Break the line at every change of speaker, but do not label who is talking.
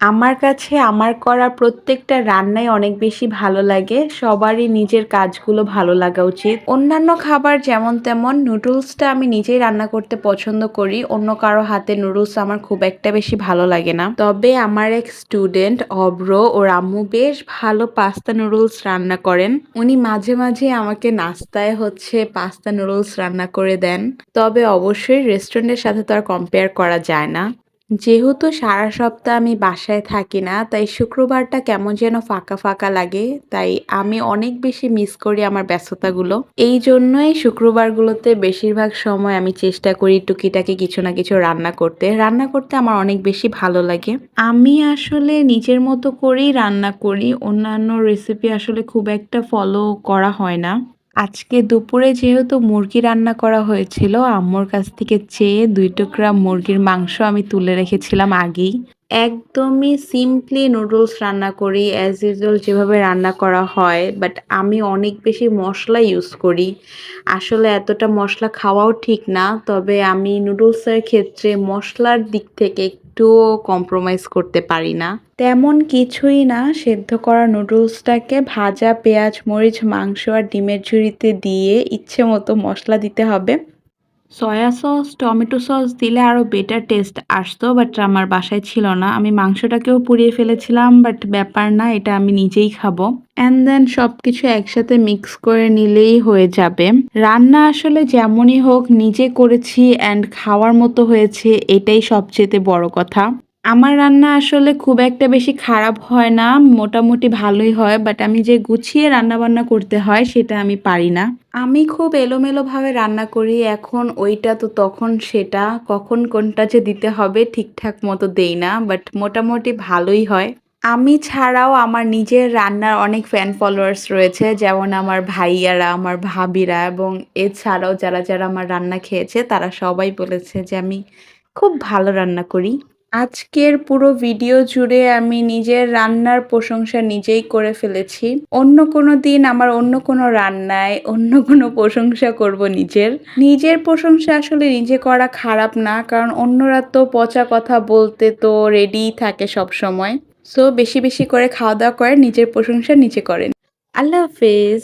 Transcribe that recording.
আমার কাছে আমার করা প্রত্যেকটা রান্নাই অনেক বেশি ভালো লাগে। সবারই নিজের কাজগুলো ভালো লাগা উচিত। অন্যান্য খাবার যেমন তেমন নুডলসটা আমি নিজেই রান্না করতে পছন্দ করি। অন্য কারও হাতে নুডলস আমার খুব একটা বেশি ভালো লাগে না। তবে আমার এক স্টুডেন্ট অব্র ও রাম্মু বেশ ভালো পাস্তা নুডলস রান্না করেন। উনি মাঝে মাঝে আমাকে নাস্তায় হচ্ছে পাস্তা নুডলস রান্না করে দেন। তবে অবশ্যই রেস্টুরেন্টের সাথে তো আর কম্পেয়ার করা যায় না। যেহেতু সারা সপ্তাহ আমি বাসায় থাকি না, তাই শুক্রবারটা কেমন যেন ফাঁকা ফাঁকা লাগে, তাই আমি অনেক বেশি মিস করি আমার ব্যস্ততাগুলো। এই জন্যই শুক্রবারগুলোতে বেশিরভাগ সময় আমি চেষ্টা করি টুকিটাকি কিছু না কিছু রান্না করতে। রান্না করতে আমার অনেক বেশি ভালো লাগে। আমি আসলে নিজের মতো করেই রান্না করি, অন্যান্য রেসিপি আসলে খুব একটা ফলো করা হয় না। আজকে দুপুরে যেহেতু মুরগি রান্না করা হয়েছিল, আম্মুর কাছ থেকে চেয়ে দুই টুকরা মুরগির মাংস আমি তুলে রেখেছিলাম আগেই। একদমই সিম্পলি নুডলস রান্না করি অ্যাজ ইউজুয়াল যেভাবে রান্না করা হয় বাট আমি অনেক বেশি মশলা ইউজ করি। আসলে এতটা মশলা খাওয়াও ঠিক না, তবে আমি নুডলসের ক্ষেত্রে মশলার দিক থেকে একটুও কম্প্রোমাইজ করতে পারি না। তেমন কিছুই না, সেদ্ধ করা নুডলসটাকে ভাজা পেঁয়াজ, মরিচ, মাংস আর ডিমের ঝুড়িতে দিয়ে ইচ্ছে মতো মশলা দিতে হবে। সয়া সস টমেটো সস দিলে আরও বেটার টেস্ট আসতো বাট আমার বাসায় ছিল না। আমি মাংসটাকেও পুড়িয়ে ফেলেছিলাম বাট ব্যাপার না, এটা আমি নিজেই খাব। অ্যান্ড দেন সব কিছু একসাথে মিক্স করে নিলেই হয়ে যাবে। রান্না আসলে যেমনই হোক, নিজে করেছি অ্যান্ড খাওয়ার মতো হয়েছে, এটাই সবচেয়ে বড় কথা। আমার রান্না আসলে খুব একটা বেশি খারাপ হয় না, মোটামুটি ভালোই হয় বাট আমি যে গুছিয়ে রান্না বান্না করতে হয় সেটা আমি পারি না। আমি খুব এলোমেলোভাবে রান্না করি, এখন ওইটা তো তখন সেটা, কখন কোনটা যে দিতে হবে ঠিকঠাক মতো দেই না বাট মোটামুটি ভালোই হয়। আমি ছাড়াও আমার নিজের রান্নার অনেক ফ্যান ফলোয়ার্স রয়েছে, যেমন আমার ভাইয়ারা, আমার ভাবিরা, এবং এছাড়াও যারা যারা আমার রান্না খেয়েছে, তারা সবাই বলেছে যে আমি খুব ভালো রান্না করি। আজকের পুরো ভিডিও জুড়ে আমি নিজের রান্নার প্রশংসা নিজেই করে ফেলেছি। অন্য কোনো দিন আমার অন্য কোনো রান্নায় অন্য কোনো প্রশংসা করব নিজের। নিজের প্রশংসা আসলে নিজে করা খারাপ না, কারণ অন্যরা তো পচা কথা বলতে তো রেডিই থাকে সব সময় সো বেশি বেশি করে খাওয়া দাওয়া করে নিজের প্রশংসা নিজে করেন। আল্লাহ হাফেজ।